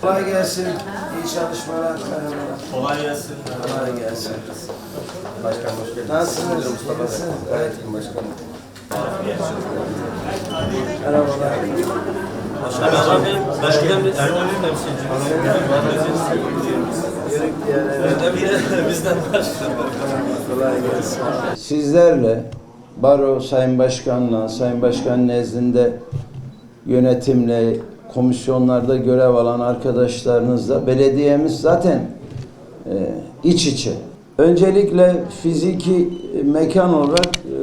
Kolay gelsin. İyi çalışmalar. merhabalar. Kolay gelsin. Kolay gelsin. Başkan hoş geldiniz. Nasılsınız? Mustafa? Bey. Evet. Evet. Başkanım. Merhabalar. Başkan Bey, başkan Erdoğan'ın temsilcisi. Bizden başkan. Kolay gelsin. Sizlerle Baro Sayın Başkan'la, Sayın Başkan nezdinde yönetimle, komisyonlarda görev alan arkadaşlarınızla belediyemiz zaten e, iç içe. Öncelikle fiziki e, mekan olarak e,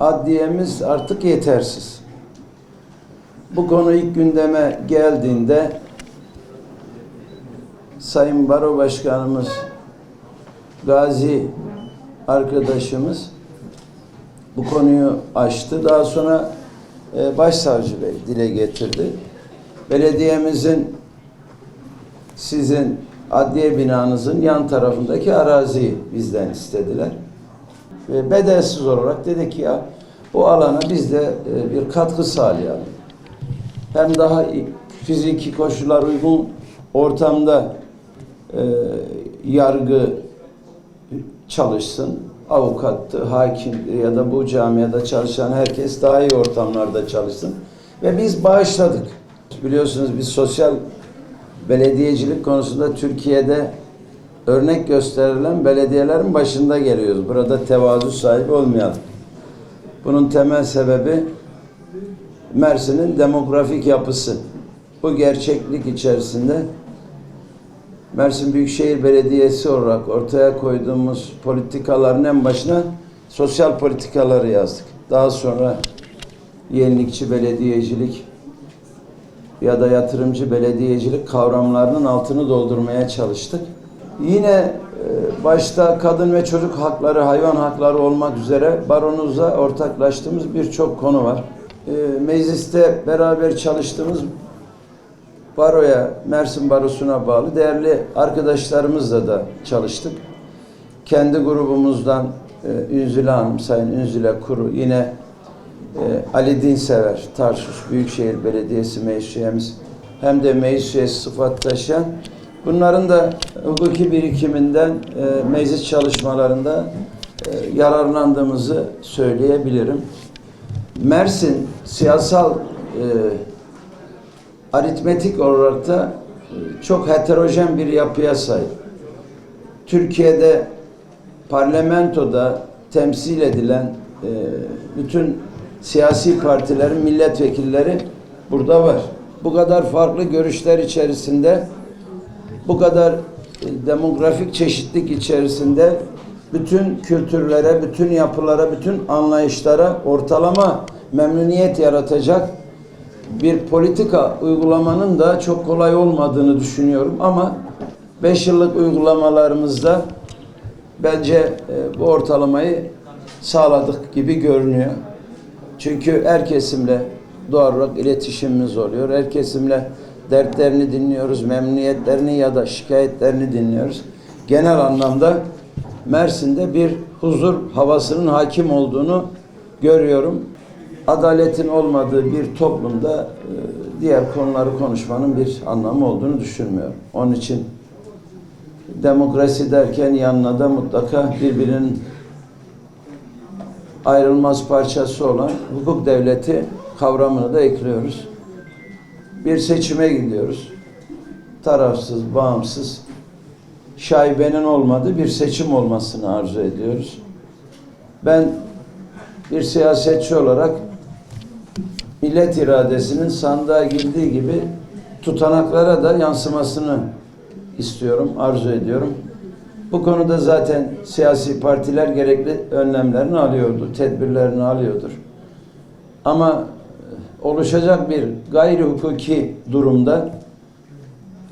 adliyemiz artık yetersiz. Bu konu ilk gündeme geldiğinde Sayın Baro Başkanımız Gazi arkadaşımız bu konuyu açtı. Daha sonra e, Başsavcı Bey dile getirdi. Belediyemizin sizin adliye binanızın yan tarafındaki araziyi bizden istediler. Ve bedelsiz olarak dedik ki ya bu alana biz de e, bir katkı sağlayalım. Hem daha fiziki koşullar uygun ortamda e, yargı çalışsın. Avukattı, hakimdi ya da bu camiada çalışan herkes daha iyi ortamlarda çalışsın. Ve biz bağışladık. Biliyorsunuz biz sosyal belediyecilik konusunda Türkiye'de örnek gösterilen belediyelerin başında geliyoruz. Burada tevazu sahibi olmayalım. Bunun temel sebebi Mersin'in demografik yapısı. Bu gerçeklik içerisinde Mersin Büyükşehir Belediyesi olarak ortaya koyduğumuz politikaların en başına sosyal politikaları yazdık. Daha sonra yenilikçi belediyecilik ya da yatırımcı belediyecilik kavramlarının altını doldurmaya çalıştık. Yine e, başta kadın ve çocuk hakları, hayvan hakları olmak üzere baronuzla ortaklaştığımız birçok konu var. E, Mecliste beraber çalıştığımız Baro'ya, Mersin Barosu'na bağlı değerli arkadaşlarımızla da çalıştık. Kendi grubumuzdan e, Ünzüle Hanım, Sayın Ünzüle Kuru, yine e, Ali Dinsever, Tarsus Büyükşehir Belediyesi meclis üyemiz, hem de meclis üyesi sıfat taşıyan, bunların da hukuki birikiminden e, meclis çalışmalarında e, yararlandığımızı söyleyebilirim. Mersin siyasal e, aritmetik olarak da e, çok heterojen bir yapıya sahip. Türkiye'de parlamentoda temsil edilen e, bütün siyasi partilerin milletvekilleri burada var. Bu kadar farklı görüşler içerisinde bu kadar e, demografik çeşitlik içerisinde bütün kültürlere, bütün yapılara, bütün anlayışlara ortalama memnuniyet yaratacak bir politika uygulamanın da çok kolay olmadığını düşünüyorum ama 5 yıllık uygulamalarımızda bence e, bu ortalamayı sağladık gibi görünüyor. Çünkü her kesimle doğal olarak iletişimimiz oluyor. Her kesimle dertlerini dinliyoruz, memnuniyetlerini ya da şikayetlerini dinliyoruz. Genel anlamda Mersin'de bir huzur havasının hakim olduğunu görüyorum. Adaletin olmadığı bir toplumda e, diğer konuları konuşmanın bir anlamı olduğunu düşünmüyorum. Onun için demokrasi derken yanına da mutlaka birbirinin ayrılmaz parçası olan hukuk devleti kavramını da ekliyoruz. Bir seçime gidiyoruz. Tarafsız, bağımsız, şaibenin olmadığı bir seçim olmasını arzu ediyoruz. Ben bir siyasetçi olarak millet iradesinin sandığa girdiği gibi tutanaklara da yansımasını istiyorum, arzu ediyorum. Bu konuda zaten siyasi partiler gerekli önlemlerini alıyordu, tedbirlerini alıyordur. Ama e, oluşacak bir gayri hukuki durumda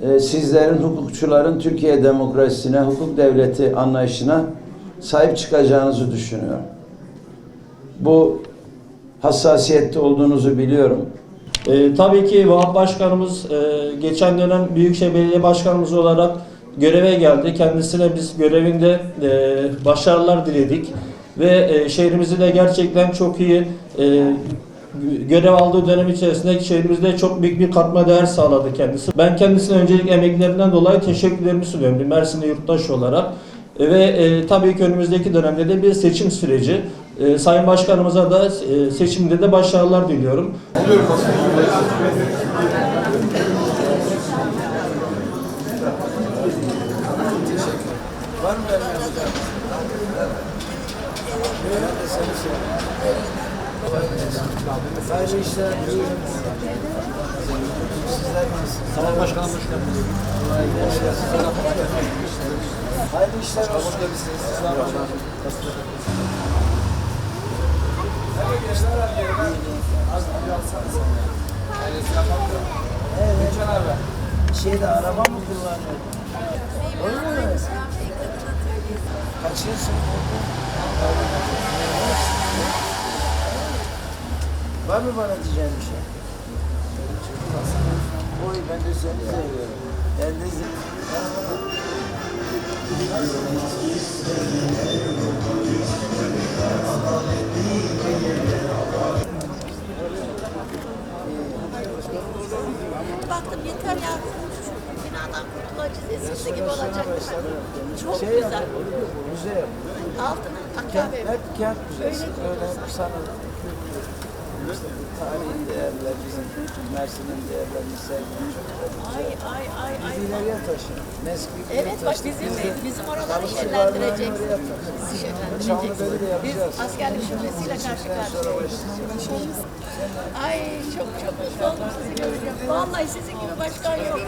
e, sizlerin, hukukçuların Türkiye demokrasisine, hukuk devleti anlayışına sahip çıkacağınızı düşünüyorum. Bu hassasiyette olduğunuzu biliyorum. Ee, tabii ki Vahap Başkanımız e, geçen dönem Büyükşehir Belediye Başkanımız olarak göreve geldi. Kendisine biz görevinde e, başarılar diledik. Ve e, şehrimizi de gerçekten çok iyi e, görev aldığı dönem içerisinde şehrimizde çok büyük bir katma değer sağladı kendisi. Ben kendisine öncelik emeklerinden dolayı teşekkürlerimi sunuyorum bir Mersinli yurttaş olarak. E, Ve e, tabii ki önümüzdeki dönemde de bir seçim süreci. E, Sayın Başkanımıza da e, seçimde de başarılar diliyorum. Var başkanım hoş geldiniz. Hayırlı işler olsun. Sizler hocam. Evet. Şeyde araba mı kullanıyor? Öyle mi? Kaçıyorsun? Var mı bana diyeceğin bir şey? Oy ben de seni seviyorum. Ben de seni... Baktım yeter ya. Binadan kurtulacağız. Eskisi gibi olacak. Çok Şey güzel. yap, müze yap. Altına akabe. hep kent müzesi. Öyle sanat, kültür, işte tarihi değerler, bizim Mersin'in değerlerini sevdiğim Ay ay ay ay. ileriye taşın. Meski Evet bak bizim bizim oraları şenlendireceksin. Şenlendireceksin. Biz askerlik şubesiyle karşı karşıyayız. Ay çok çok mutlu oldum sizi görünce. Vallahi sizin gibi başkan yok.